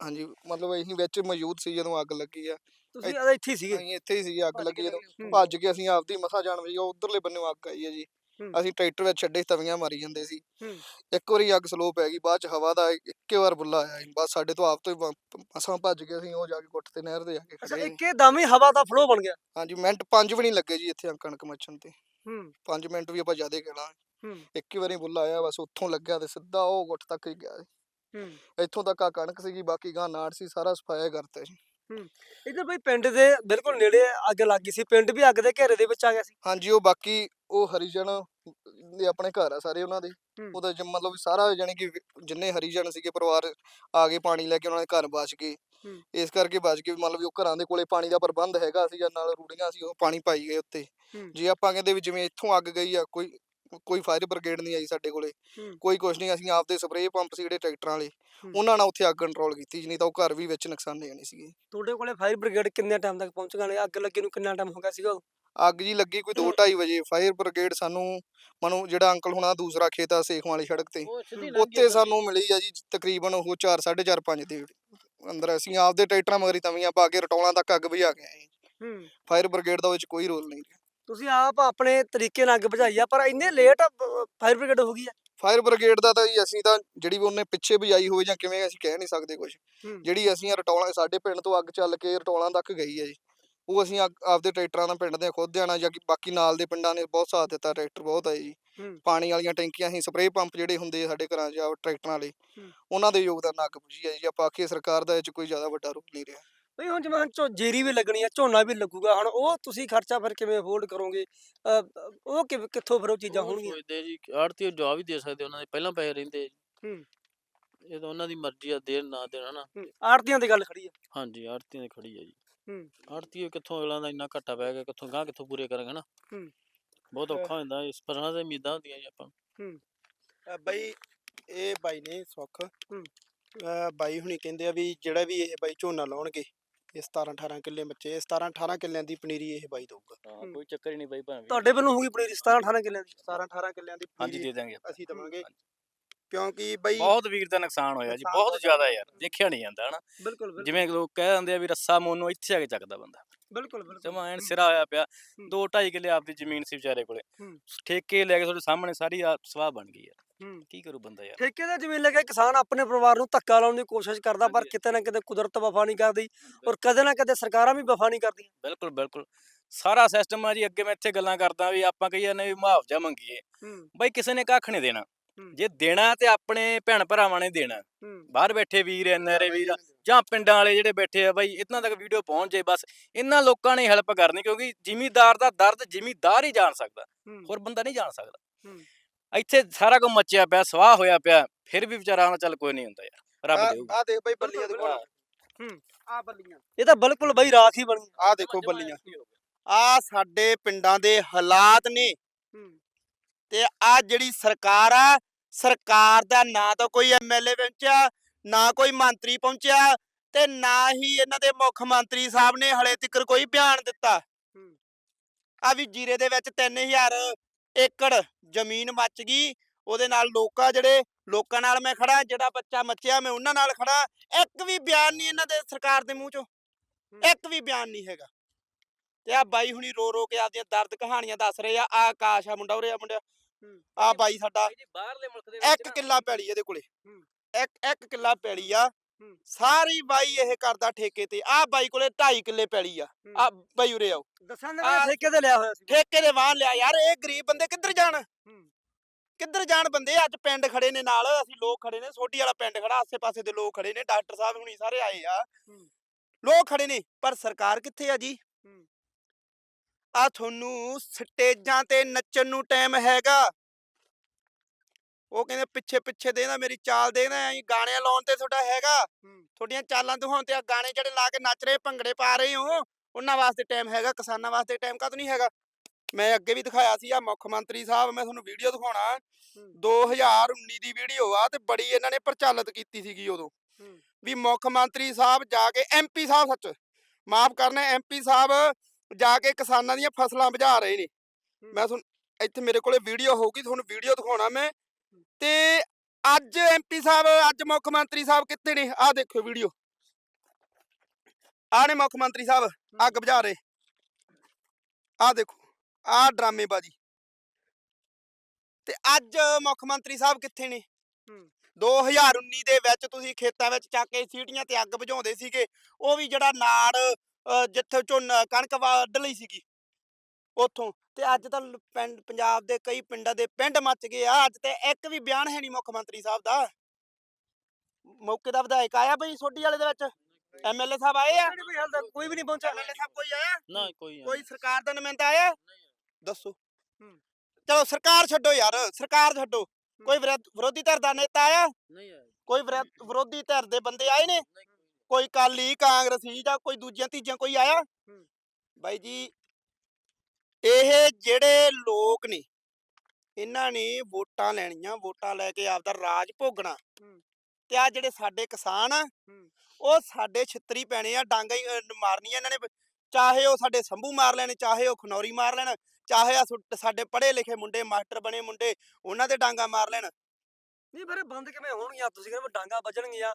ਹਾਂਜੀ ਮਤਲਬ ਅਸੀਂ ਵਿੱਚ ਮੌਜੂਦ ਸੀ ਜਦੋਂ ਅੱਗ ਲੱਗੀ ਆ ਤੁਸੀਂ ਇੱਥੇ ਹੀ ਸੀਗੇ ਅਸੀਂ ਇੱਥੇ ਹੀ ਸੀਗੇ ਅੱਗ ਲੱਗੀ ਜਦੋਂ ਹੂੰ। ਭੱਜ ਕੇ ਅਸੀਂ ਆਪਦੀ ਮਸਾ ਜਾਣ ਵਈ ਉਹ ਉਧਰਲੇ ਬੰਨੇੋਂ ਅੱਗ ਆਈ ਹੈ ਜੀ ਹੂੰ। ਅਸੀਂ ਟਰੈਕਟਰ ਵਿੱਚ ਛੱਡੇ ਤਵੀਆਂ ਮਾਰੀ ਜਾਂਦੇ ਸੀ ਹੂੰ। ਇੱਕ ਵਾਰੀ ਅੱਗ ਸਲੋ ਪੈ ਗਈ ਬਾਅਦ ਚ ਹਵਾ ਦਾ ਇੱਕ- ਇੱਕੇ ਵਾਰ ਬੁੱਲਾ ਆਇਆ ਜੀ। ਬਸ ਸਾਡੇ ਤੋਂ ਆਪ ਤੋਂ ਹੀ ਮਸਾਂ ਭੱਜ ਕੇ ਅਸੀਂ ਉਹ ਜਾ ਕੇ ਗੁੱਟ ਤੇ ਨਹਿਰ ਤੇ ਜਾ ਕੇ ਅੱਛਾ ਖੜੇ ਇੱਕੇ ਦਮ ਹੀ ਹਵਾ ਦਾ ਫਲੋ ਬਣ ਗਿਆ ਹਾਂਜੀ ਮਿੰਟ ਪੰਜ ਵੀ ਨਹੀਂ ਲੱਗੇ ਜੀ ਇੱਥੇ ਕਣਕ ਮੱਚਣ ਤੇ ਹੂੰ 5 ਮਿੰਟ ਵੀ ਆਪਾਂ ਜ਼ਿਆਦੇ ਕਹਿਣਾ ਹੂੰ ਇੱਕ ਹੀ ਵਾਰੀ ਬੁੱਲਾ ਆਇਆ ਬਸ ਉੱਥੋਂ ਲੱਗਿਆ ਤੇ ਸਿੱਧਾ ਉਹ ਗੁੱਟ ਤੱਕ ਹੀ ਗਿਆ ਜੀ। ਹੂੰ ਇੱਥੋਂ ਤੱਕ ਆ ਕਣਕ ਸੀਗੀ ਬਾਕੀ ਗਾਂ ਨਾੜ ਸੀ ਸਾਰਾ ਸਫਾਇਆ ਕਰਤਾ ਜੀ ਇਧਰ ਬਈ ਪਿੰਡ ਦੇ ਬਿਲਕੁਲ ਨੇੜੇ ਅੱਗ ਲੱਗ ਗਈ ਸੀ ਪਿੰਡ ਵੀ ਅੱਗ ਦੇ ਘੇਰੇ ਦੇ ਵਿੱਚ ਆ ਗਿਆ ਸੀ ਹਾਂਜੀ ਉਹ ਬਾਕੀ ਉਹ ਹਰੀਜਨ ਦੇ ਆਪਣੇ ਘਰ ਆ ਸਾਰੇ ਉਹਨਾਂ ਦੇ। ਉਹਦਾ ਜ- ਮਤਲਬ ਸਾਰਾ ਜਾਣੀ ਕਿ ਜਿੰਨੇ ਹਰੀਜਨ ਸੀਗੇ ਪਰਿਵਾਰ ਆ ਗਏ ਪਾਣੀ ਲੈ ਕੇ ਉਹਨਾਂ ਦੇ ਘਰ ਬਚ ਗਏ ਹੂੰ। ਇਸ ਕਰਕੇ ਬਚ ਗਏ ਵੀ ਮਤਲਬ ਉਹ ਘਰਾਂ ਦੇ ਕੋਲੇ ਪਾਣੀ ਦਾ ਪ੍ਰਬੰਧ ਹੈਗਾ ਸੀ ਜਾਂ ਨਾਲ ਰੂੜੀਆਂ ਸੀ ਉਹ ਪਾਣੀ ਪਾਈ ਗਏ ਉੱਤੇ। ਜੇ ਆਪਾਂ ਕਹਿੰਦੇ ਵੀ ਜਿਵੇਂ ਇੱਥੋਂ ਅੱਗ ਗਈ ਆ ਕੋਈ ਕੋਈ ਫਾਇਰ ਬ੍ਰਿਗੇਡ ਨਹੀਂ ਆਈ ਸਾਡੇ ਕੋਲੇ ਹੂੰ। ਕੋਈ ਕੁਛ ਨਹੀਂ ਅਸੀਂ ਆਪਦੇ ਸਪਰੇਅ ਪੰਪ ਸੀ ਜਿਹੜੇ ਟਰੈਕਟਰਾਂ ਵਾਲੇ ਹੂੰ। ਉਹਨਾਂ ਨਾਲ ਉੱਥੇ ਅੱਗ ਕੰਟਰੋਲ ਕੀਤੀ ਜੀ ਨਹੀਂ ਤਾਂ ਉਹ ਘਰ ਵੀ ਵਿੱਚ ਨੁਕਸਾਨੇ ਜਾਣੀ ਸੀਗੀ। ਤੁਹਾਡੇ ਕੋਲੇ ਫਾਇਰ ਬ੍ਰਿਗੇਡ ਕਿੰਨੇ ਟਾਈਮ ਤੱਕ ਪਹੁੰਚ ਗਏ ਅੱਗ ਲੱਗੀ ਨੂੰ ਕਿੰਨਾ ਟਾਈਮ ਹੋ ਗਿਆ ਸੀਗਾ? ਅੱਗ ਜੀ ਲੱਗੀ ਕੋਈ 2:30 ਵਜੇ। ਫਾਇਰ ਬ੍ਰਿਗੇਡ ਸਾਨੂੰ ਮਨੂੰ ਜਿਹੜਾ ਅੰਕਲ ਹੁਣਾ ਦੂਸਰਾ ਖੇਤ ਆ ਸੇਖ ਵਾਲੀ ਸੜਕ ਤੇ ਗਿਆ ਸਾਨੂੰ ਮਿਲੀ ਆ ਜੀ ਤਕਰੀਬਨ ਉਹ 4 4:30 5 ਦੇ ਅੰਦਰ। ਅਸੀਂ ਆਪਦੇ ਟਰੈਕਟਰਾਂ ਮਗਰੀ ਤਵੀਆਂ ਪਾ ਕੇ ਰਟੌਲਾਂ ਤੱਕ ਅੱਗ ਬੁਝਾ ਕੇ ਆਏ ਹੂੰ। ਫਾਇਰ ਬ੍ਰਿਗੇਡ ਦਾ ਉਹ 'ਚ ਕੋਈ ਰੋਲ ਨਹੀਂ ਤੁਸੀਂ ਆਪ ਆਪਣੇ ਤਰੀਕੇ ਨਾਲ ਅੱਗ ਬੁਝਾਈ ਆ ਪਰ ਇੰਨੇ ਲੇਟ ਫਾਇਰ ਬ੍ਰਿਗੇਡ ਹੋ ਗਈ ਆ ਫਾਇਰ ਬ੍ਰਿਗੇਡ ਦਾ ਤਾਂ ਜੀ ਅਸੀਂ ਤਾਂ ਜਿਹੜੀ ਵੀ ਉਹਨੇ ਪਿੱਛੇ ਬੁਝਾਈ ਹੋਵੇ ਜਾਂ ਕਿਵੇਂ ਅਸੀਂ ਕਹਿ ਨਹੀਂ ਸਕਦੇ ਕੁਝ। ਜਿਹੜੀ ਅਸੀਂ ਰਟੌਲਾਂ ਸਾਡੇ ਪਿੰਡ ਤੋਂ ਅੱਗ ਚੱਲ ਕੇ ਰਟੌਲਾਂ ਤੱਕ ਗਈ ਹੈ ਜੀ। ਉਹ ਅਸੀਂ ਅੱਗ- ਆਪਦੇ ਟਰੈਕਟਰਾਂ ਨਾਲ ਪਿੰਡ ਦੇ ਖੁਦ ਜਾਣਾ ਜਾਂ ਕਿ ਬਾਕੀ ਨਾਲ ਦੇ ਪਿੰਡਾਂ ਨੇ ਬਹੁਤ ਸਾਥ ਦਿੱਤਾ ਟਰੈਕਟਰ ਬਹੁਤ ਆਏ ਜੀ। ਹੂੰ। ਪਾਣੀ ਵਾਲੀਆਂ ਟੈਂਕੀਆਂ ਸੀ ਸਪਰੇਅ ਪੰਪ ਜਿਹੜੇ ਹੁੰਦੇ ਆ ਸਾਡੇ ਘਰਾਂ 'ਚ ਆ ਟਰੈਕਟਰਾਂ ਵਾਲੇ। ਹੂੰ। ਉਹਨਾਂ ਦੇ ਯੋਗਦਾਨ ਨਾਲ ਅੱਗ ਬੁਝੀ ਹੈ ਜੀ। ਆਪਾਂ ਆਖੀਏ ਸਰਕਾਰ ਦਾ ਇਹ 'ਚ ਕੋਈ ਜ਼ਿਆਦਾ ਵੱਡਾ ਰੋਲ ਨਹੀਂ ਰਿਹਾ। ਬਈ ਹੁਣ ਜਿਵੇਂ ਝੋ ਜੀਰੀ ਵੀ ਲੱਗਣੀ ਆ ਝੋਨਾ ਵੀ ਲੱਗੂਗਾ ਹੁਣ ਉਹ ਤੁਸੀਂ ਖਰਚਾ ਫਿਰ ਕਿਵੇਂ ਅਫੋਰਡ ਕਰੋਗੇ ਉਹ ਕਿ- ਕਿੱਥੋਂ ਫਿਰ ਉਹ ਚੀਜ਼ਾਂ ਉਹ ਹੋਣਗੀਆਂ ਸੋਚਦੇ ਜੀ ਆੜਤੀ ਜਵਾਬ ਵੀ ਦੇ ਸਕਦੇ ਉਹਨਾਂ ਦੇ ਪਹਿਲਾਂ ਪੈਸੇ ਰਹਿੰਦੇ। ਹੂੰ। ਇਹ ਤਾਂ ਉਹਨਾਂ ਦੀ ਮਰਜ਼ੀ ਆ ਦੇਣ ਨਾ ਦੇਣ ਹਨਾ ਆੜਤੀਆਂ ਦੀ ਗੱਲ ਖੜੀ ਆ ਹਾਂਜੀ ਆੜਤੀਆਂ ਦੀ ਖੜੀ ਆ ਜੀ ਹੂੰ। ਆੜਤੀ ਕਿੱਥੋਂ ਅਗਲਾ ਦਾ ਇੰਨਾ ਘਾਟਾ ਪੈ ਗਿਆ ਕਿੱਥੋਂ ਗਾਂ ਕਿੱਥੋਂ ਪੂਰੇ ਕਰਾਂਗੇ ਨਾ ਹੂੰ। ਬਹੁਤ ਔਖਾ ਹੋ ਜਾਂਦਾ ਇਸ ਪਰਾਂ ਦੇ ਉਮੀਦਾਂ ਹੁੰਦੀਆਂ ਜੀ ਆਪਾਂ ਨੂੰ। ਅ ਬਾਈ ਇਹ ਬਾਈ ਨੇ ਸੁੱਖ ਹੂੰ। ਅ ਬਾਈ ਹੁਣੀ ਕਹਿੰਦੇ ਆ ਵੀ ਜਿਹੜਾ ਵੀ ਇਹ ਬਾਈ ਝੋਨਾ ਲਾਉਣਗੇ ਇਹ 17 18 ਕਿੱਲੇ ਬੱਚੇ ਇਹ 17 18 ਕਿੱਲਿਆਂ ਦੀ ਪਨੀਰੀ ਇਹ ਬਾਈ ਦਊਗਾ ਹੂੰ। ਕੋਈ ਚੱਕਰ ਹੀ ਨਹੀਂ ਬਾਈ ਭਾਵੇਂ ਤੁਹਾਡੇ ਵੱਲੋਂ ਹੋਊਗੀ ਪਨੀਰੀ 17 18 ਕਿੱਲਿਆਂ ਦੀ 17 18 ਕਿੱਲਿਆਂ ਦੀ ਹਾਂਜੀ ਦੇ ਦਾਂਗੇ। ਅਸੀਂ ਦਵਾਂਗੇ। ਕਿਉਂਕਿ ਬਾਈ ਬਹੁਤ ਵੀਰ ਦਾ ਨੁਕਸਾਨ ਹੋਇਆ ਜੀ ਬਹੁਤ ਜ਼ਿਆਦਾ ਯਾਰ ਦੇਖਿਆ ਨਹੀਂ ਜਾਂਦਾ ਹਨਾ ਬਿਲਕੁਲ ਜਿਵੇਂ ਲੋਕ ਕਹਿ ਦਿੰਦੇ ਆ ਵੀ ਰੱਸਾ ਮੋਨੋ ਇੱਥੇ ਆ ਕੇ ਚੱਕਦਾ ਬੰਦਾ ਬਿਲਕੁਲ ਬਿਲਕੁਲ ਜਮਾ ਐਨ। ਸਿਰਾ ਹੋਇਆ ਪਿਆ ਹੂੰ। 2 2.5 ਕਿੱਲੇ ਆਪਦੀ ਜ਼ਮੀਨ ਸੀ ਵਿਚਾਰੇ ਕੋਲੇ। ਠੇਕੇ ਲੈ ਕੇ ਤੁਹਾਡੇ ਸਾਹਮਣੇ ਸਾਰੀ ਸਵਾਹ ਬਣ ਗਈ ਯਾਰ ਹੂੰ। ਕੀ ਕਰੂ ਬੰਦਾ ਯਾਰ? ਠੇਕੇ ਦਾ ਜ਼ਮੀਨ ਲੈ ਕੇ ਕਿਸਾਨ ਆਪਣੇ ਪਰਿਵਾਰ ਨੂੰ ਧੱਕਾ ਲਾਉਣ ਦੀ ਕੋਸ਼ਿਸ਼ ਕਰਦਾ ਪਰ। ਕਿਤੇ ਨਾ ਕਿਤੇ ਕੁਦਰਤ ਵਫਾ ਨਹੀਂ ਕਰਦੀ ਔਰ ਕਦੇ ਨਾ ਕਦੇ ਸਰਕਾਰਾਂ ਵੀ ਵਫਾ ਨਹੀਂ ਕਰਦੀਆਂ। ਬਿਲਕੁਲ ਬਿਲਕੁਲ। ਸਾਰਾ ਸਿਸਟਮ ਆ ਜੀ ਅੱਗੇ ਮੈਂ ਇੱਥੇ ਗੱਲਾਂ ਕਰਦਾ ਵੀ ਆਪਾਂ ਕਹੀਏ ਨੇ ਵੀ ਮੁਆਵਜ਼ਾ ਮੰਗੀਏ। ਬਾਈ ਕਿਸੇ ਨੇ ਕੱਖ ਨਹੀਂ ਦੇਣਾ। ਜੇ ਦੇਣਾ ਤੇ ਆਪਣੇ ਭੈਣ ਭਰਾਵਾਂ ਨੇ ਦੇਣਾ। ਬਾਹਰ ਬੈਠੇ ਵੀਰ ਐਨਆਰਏ ਵੀਰ ਜਾਂ ਪਿੰਡਾਂ ਵਾਲੇ ਜਿਹੜੇ ਬੈਠੇ ਆ ਬਾਈ ਇਤਨਾ ਤੱਕ ਵੀਡੀਓ ਪਹੁੰਚ ਜਾਏ ਬਸ ਇਹਨਾਂ ਲੋਕਾਂ ਨੇ ਹੈਲਪ ਕਰਨੀ ਕਿਉਂਕਿ ਜ਼ਿਮੀਦਾਰ ਦਾ ਦਰਦ ਜ਼ਿਮੀਦਾਰ ਹੀ ਜਾਣ ਸਕਦਾ। ਹੋਰ ਬੰਦਾ ਨਹੀਂ ਜਾਣ ਸਕਦਾ। ਇੱਥੇ ਸਾਰਾ ਕੁਝ ਮੱਚਿਆ ਪਿਆ ਸਵਾਹ ਹੋਇਆ ਪਿਆ ਫਿਰ ਵੀ ਵਿਚਾਰਾ ਆਣਾ ਚੱਲ ਕੋਈ ਨਹੀਂ ਹੁੰਦਾ ਯਾਰ ਰੱਬ ਦੇਊਗਾ। ਆ ਦੇਖ ਬਾਈ ਬੱਲੀਆਂ ਬਿਲਕੁਲ, ਦੇਖੋ ਹੂੰ। ਆ ਬੱਲੀਆਂ। ਇਹ ਤਾਂ ਬਿਲਕੁਲ ਬਈ ਰਾਖ ਹੀ ਬਣੀ। ਆ ਦੇਖੋ ਬੱਲੀਆਂ। ਆ ਸਾਡੇ ਪਿੰਡਾਂ ਦੇ ਹਾਲਾਤ ਨੇ। ਹੂੰ। ਤੇ ਆ ਜਿਹੜੀ ਸਰਕਾਰ ਆ ਸਰਕਾਰ ਦਾ ਨਾ ਤਾਂ ਕੋਈ ਐਮਐਲਏ ਪਹੁੰਚਿਆ ਨਾ ਕੋਈ ਮੰਤਰੀ ਪਹੁੰਚਿਆ ਤੇ ਨਾ ਹੀ ਇਹਨਾਂ ਦੇ ਮੁੱਖ ਮੰਤਰੀ ਸਾਹਿਬ ਨੇ ਹਲੇ ਤੱਕ ਕੋਈ ਬਿਆਨ ਦਿੱਤਾ। ਹੂੰ। ਆ ਵੀ ਜੀਰੇ ਦੇ ਵਿੱਚ 3000 ਏਕੜ ਜ਼ਮੀਨ ਮੱਚ ਗਈ। ਉਹਦੇ ਨਾਲ ਲੋਕਾਂ ਜਿਹੜੇ ਲੋਕਾਂ ਨਾਲ ਮੈਂ ਖੜਾ ਜਿਹੜਾ ਬੱਚਾ ਮੱਚਿਆ ਮੈਂ ਉਹਨਾਂ ਨਾਲ ਖੜਾ ਇੱਕ ਵੀ ਬਿਆਨ ਨਹੀਂ ਇਹਨਾਂ ਦੇ ਸਰਕਾਰ ਦੇ ਮੂੰਹ ਚੋਂ। ਇੱਕ ਵੀ ਬਿਆਨ ਨਹੀਂ ਹੈਗਾ। ਤੇ ਆ ਬਾਈ ਹੁਣੀ ਰੋ ਰੋ ਕੇ ਆਪਦੀਆਂ ਦਰਦ ਕਹਾਣੀਆਂ ਦੱਸ ਰਹੇ ਆ। ਆ ਆਕਾਸ਼ ਆ ਮੁੰਡਾ ਉਰੇ ਆ ਮੁੰਡਿਆ ਆ ਬਾਈ ਸਾਡਾ। ਬਾਹਰਲੇ ਮੁਲਕ ਦੇ ਇੱਕ ਕਿੱਲਾ ਪੈਲੀ ਇਹਦੇ ਕੋਲੇ। ਇੱਕ ਇੱਕ ਕਿੱਲਾ ਪੈਲੀ ਆ। ਸਾਰੀ ਬਾਈ ਇਹ ਕਰਦਾ ਠੇਕੇ ਤੇ ਆ ਬਾਈ ਕੋਲੇ 2.5 ਕਿੱਲੇ ਪੈਲੀ ਆ। ਆ ਬਾਈ ਉਰੇ ਆਓ। ਦੱਸਾਂ ਦੇ ਆਹ- ਠੇਕੇ ਤੇ ਲਿਆ ਹੋਇਆ ਸੀ। ਠੇਕੇ ਦੇ ਵਾਹਨ ਲਿਆ ਯਾਰ ਇਹ ਗਰੀਬ ਬੰਦੇ ਕਿੱਧਰ ਜਾਣ? ਕਿੱਧਰ ਜਾਣ ਬੰਦੇ? ਅੱਜ ਪਿੰਡ ਖੜੇ ਨੇ ਨਾਲ ਅਸੀਂ ਲੋਕ ਖੜੇ ਨੇ ਸੋਢੀ ਵਾਲਾ ਪਿੰਡ ਖੜਾ ਆਸੇ-ਪਾਸੇ ਦੇ ਲੋਕ ਖੜੇ ਨੇ ਡਾਕਟਰ ਸਾਹਿਬ ਹੁਣੀ ਸਾਰੇ ਆਏ ਆ। ਲੋਕ ਖੜੇ ਨੇ ਪਰ ਸਰਕਾਰ ਕਿੱਥੇ ਆ ਜੀ। ਆ ਤੁਹਾਨੂੰ ਸਟੇਜਾਂ ਤੇ ਨੱਚਣ ਨੂੰ ਟਾਈਮ ਹੈਗਾ। ਉਹ ਕਹਿੰਦੇ ਪਿੱਛੇ ਪਿੱਛੇ ਦੇ ਨਾ ਮੇਰੀ ਚਾਲ ਦੇ ਨਾ ਐਂ ਗਾਣੇ ਲਾਉਣ ਤੇ ਤੁਹਾਡਾ ਹੈਗਾ। ਤੁਹਾਡੀਆਂ ਚਾਲਾਂ ਦਿਖਾਉਣ ਤੇ ਆ ਗਾਣੇ ਜਿਹੜੇ ਲਾ ਕੇ ਨੱਚ ਰਹੇ ਭੰਗੜੇ ਪਾ ਰਹੇ ਹੋ ਉਹਨਾਂ ਵਾਸਤੇ ਟਾਈਮ ਹੈਗਾ ਕਿਸਾਨਾਂ ਵਾਸਤੇ ਟਾਈਮ ਕਾਹਤੋਂ ਨਹੀਂ ਹੈਗਾ। ਮੈਂ ਅੱਗੇ ਵੀ ਦਿਖਾਇਆ ਸੀ ਆ ਮੁੱਖ ਮੰਤਰੀ ਸਾਹਿਬ ਮੈਂ ਤੁਹਾਨੂੰ ਵੀਡੀਓ ਦਿਖਾਉਣਾ। 2019 ਦੀ ਵੀਡੀਓ ਆ ਤੇ ਬੜੀ ਇਹਨਾਂ ਨੇ ਪ੍ਰਚਲਿਤ ਕੀਤੀ ਸੀਗੀ ਉਦੋਂ। ਵੀ ਮੁੱਖ ਮੰਤਰੀ ਸਾਹਿਬ ਜਾ ਕੇ ਐਮਪੀ ਸਾਹਿਬ ਸੱਚ ਮਾਫ ਕਰਨਾ ਐਮਪੀ ਸਾਹਿਬ ਜਾ ਕੇ ਕਿਸਾਨਾਂ ਦੀਆਂ ਫਸਲਾਂ ਬੁਝਾ ਰਹੇ ਨੇ। ਮੈਂ ਤੁਹਾਨੂੰ ਇੱਥੇ ਮੇਰੇ ਕੋਲੇ ਵੀਡੀਓ ਹੋਊਗੀ ਤੁਹਾਨੂੰ ਵੀਡੀਓ ਦਿਖਾਉਣਾ ਮੈਂ। ਤੇ ਅੱਜ ਐਮਪੀ ਸਾਹਿਬ ਅੱਜ ਮੁੱਖ ਮੰਤਰੀ ਸਾਹਿਬ ਕਿੱਥੇ ਨੇ? ਆਹ ਦੇਖੋ ਵੀਡੀਓ। ਆਹ ਨੇ ਮੁੱਖ ਮੰਤਰੀ ਸਾਹਿਬ ਅੱਗ ਬੁਝਾ ਰਹੇ। ਆਹ ਦੇਖੋ ਆਹ ਡਰਾਮੇਬਾਜ਼ੀ। ਤੇ ਅੱਜ ਮੁੱਖ ਮੰਤਰੀ ਸਾਹਿਬ ਕਿੱਥੇ ਨੇ? ਹੂੰ। 2019 ਦੇ ਵਿੱਚ ਤੁਸੀਂ ਖੇਤਾਂ ਵਿੱਚ ਚੱਕ ਕੇ ਸੀਟੀਆਂ ਤੇ ਅੱਗ ਬੁਝਾਉਂਦੇ ਸੀਗੇ। ਉਹ ਵੀ ਜਿਹੜਾ ਨਾੜ ਜਿੱਥੇ ਝੋਨਾ ਕਣਕ ਵੱਢ ਲਈ ਸੀਗੀ। ਉੱਥੋਂ ਤੇ ਅੱਜ ਤਾਂ ਪਿੰਡ ਪੰਜਾਬ ਦੇ ਕਈ ਪਿੰਡਾਂ ਦੇ ਪਿੰਡ ਮੱਚ ਗਏ ਆ। ਅੱਜ ਤੇ ਇੱਕ ਵੀ ਬਿਆਨ ਹੈ ਨਹੀਂ ਮੁੱਖ ਮੰਤਰੀ ਸਾਹਿਬ ਦਾ। ਮੌਕੇ ਦਾ ਵਿਧਾਇਕ ਆਇਆ ਬਈ ਸੋਢੀ ਵਾਲੇ ਦੇ ਵਿੱਚ? ਐਮਐਲਏ ਸਾਹਿਬ ਆਏ ਆ? ਕੋਈ ਵੀ ਨਹੀਂ ਪਹੁੰਚਿਆ। ਐਮਐਲਏ ਸਾਹਿਬ ਕੋਈ ਆਇਆ? ਨਾ ਕੋਈ ਕੋਈ ਸਰਕਾਰ ਦਾ ਨੁਮਾਇੰਦਾ ਆਇਆ? ਦੱਸੋ। ਹੂੰ। ਚਲੋ ਸਰਕਾਰ ਛੱਡੋ ਯਾਰ ਸਰਕਾਰ ਛੱਡੋ। ਕੋਈ ਵਿਰੋਧ- ਧਿਰ ਦਾ ਨੇਤਾ ਆਇਆ? ਨਹੀਂ ਆਇਆ। ਕੋਈ ਵਿਰੋਧ- ਵਿਰੋਧੀ ਧਿਰ ਦੇ ਬੰਦੇ ਆਏ ਨੇ? ਕੋਈ ਕਾਲੀ ਕਾਂਗਰਸੀ ਜਾਂ ਕੋਈ ਦੂਜੀਆਂ ਤੀਜੀਆਂ ਕੋਈ ਆਇਆ? ਬਾਈ ਜੀ ਇਹ ਜਿਹੜੇ ਲੋਕ ਨੇ ਇਹਨਾਂ ਨੇ ਵੋਟਾਂ ਲੈਣੀਆਂ ਵੋਟਾਂ ਲੈ ਕੇ ਆਪਦਾ ਰਾਜ ਭੋਗਣਾ। ਤੇ ਆ ਜਿਹੜੇ ਸਾਡੇ ਕਿਸਾਨ ਆ। ਉਹ ਸਾਡੇ ਛਿੱਤਰੀ ਪੈਣੇ ਆ ਡਾਂਗਾ ਹੀ ਮਾਰਨੀਆਂ ਇਹਨਾਂ ਨੇ। ਚਾਹੇ ਉਹ ਸਾਡੇ ਸੰਭੂ ਮਾਰ ਲੈਣ ਚਾਹੇ ਉਹ ਖਨੌਰੀ ਮਾਰ ਲੈਣ ਚਾਹੇ ਆ ਸਾਡੇ ਪੜ੍ਹੇ ਲਿਖੇ ਮੁੰਡੇ ਮਾਸਟਰ ਬਣੇ ਮੁੰਡੇ ਉਹਨਾਂ ਦੇ ਡਾਂਗਾ ਮਾਰ ਲੈਣ। ਨਹੀਂ ਫਿਰ ਬੰਦ ਕਿਵੇਂ ਹੋਣਗੀਆਂ? ਤੁਸੀਂ ਕਹਿੰਦੇ ਡਾਂਗਾ ਵੱਜਣਗੀਆਂ।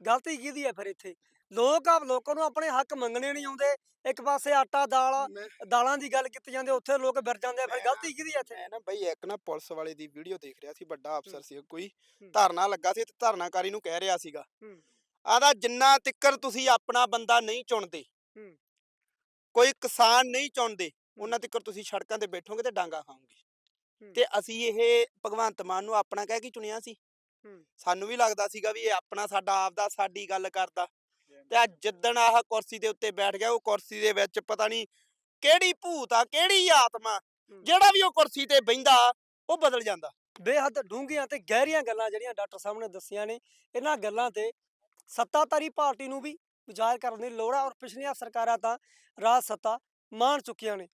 ਗਲਤੀ ਕਿਹਦੀ ਹੈ ਫਿਰ ਇੱਥੇ? ਲੋਕ ਆ ਲੋਕਾਂ ਨੂੰ ਆਪਣੇ ਹੱਕ ਮੰਗਣੇ ਨਹੀਂ ਆਉਂਦੇ ਇੱਕ ਪਾਸੇ ਆਟਾ ਦਾਲ ਦਾਲਾਂ ਦੀ ਗੱਲ ਕੀਤੀ ਜਾਂਦੀ ਉੱਥੇ ਲੋਕ ਵਿਰ ਜਾਂਦੇ ਆ ਫਿਰ ਗਲਤੀ ਕਿਹਦੀ ਹੈ ਇੱਥੇ ਮੈਂ ਨਾ ਬਈ ਇੱਕ ਨਾ ਪੁਲਿਸ ਵਾਲੇ ਦੀ ਵੀਡੀਓ ਦੇਖ ਰਿਹਾ ਸੀ ਵੱਡਾ ਅਫਸਰ ਸੀ ਕੋਈ। ਧਰਨਾ ਲੱਗਾ ਸੀ ਤੇ ਧਰਨਾਕਾਰੀ ਨੂੰ ਕਹਿ ਰਿਹਾ ਸੀਗਾ। ਆਦਾ ਜਿੰਨਾ ਤਿੱਕਰ ਤੁਸੀਂ ਆਪਣਾ ਬੰਦਾ ਨਹੀਂ ਚੁਣਦੇ। ਕੋਈ ਕਿਸਾਨ ਨਹੀਂ ਚੁਣਦੇ ਉਹਨਾਂ ਤਿੱਕਰ ਤੁਸੀਂ ਸੜਕਾਂ ਤੇ ਬੈਠੋਗੇ ਤੇ ਡਾਂਗਾ ਖਾਓਗੇ। ਤੇ ਅਸੀਂ ਇਹ ਭਗਵੰਤ ਮਾਨ ਨੂੰ ਆਪਣਾ ਕਹਿ ਕੇ ਚੁਣਿਆ ਸੀ। ਸਾਨੂੰ ਵੀ ਲੱਗਦਾ ਸੀਗਾ ਵੀ ਇਹ ਆਪਣਾ ਸਾਡਾ ਆਪਦਾ ਸਾਡੀ ਗੱਲ ਕਰਦਾ ਤੇ ਅੱਜ ਜਿੱਦਣ ਆਹ ਕੁਰਸੀ ਦੇ ਉੱਤੇ ਬੈਠ ਗਿਆ ਉਹ ਕੁਰਸੀ ਦੇ ਵਿੱਚ ਪਤਾ ਨਹੀਂ ਕਿਹੜੀ ਭੂਤ ਆ ਕਿਹੜੀ ਆਤਮਾ। ਜਿਹੜਾ ਵੀ ਉਹ ਕੁਰਸੀ ਤੇ ਬਹਿੰਦਾ ਉਹ ਬਦਲ ਜਾਂਦਾ ਬੇਹੱਦ ਡੂੰਘੀਆਂ ਤੇ ਗਹਿਰੀਆਂ ਗੱਲਾਂ ਜਿਹੜੀਆਂ ਡਾਕਟਰ ਸਾਹਿਬ ਨੇ ਦੱਸੀਆਂ ਨੇ ਇਹਨਾਂ ਗੱਲਾਂ ਤੇ ਸੱਤਾਧਾਰੀ ਪਾਰਟੀ ਨੂੰ ਵੀ ਵਿਚਾਰ ਕਰਨ ਦੀ ਲੋੜ ਆ ਔਰ ਪਿਛਲੀਆਂ ਸਰਕਾਰਾਂ ਤਾਂ ਰਾਜ ਸੱਤਾ ਮਾਣ ਚੁੱਕੀਆਂ ਨੇ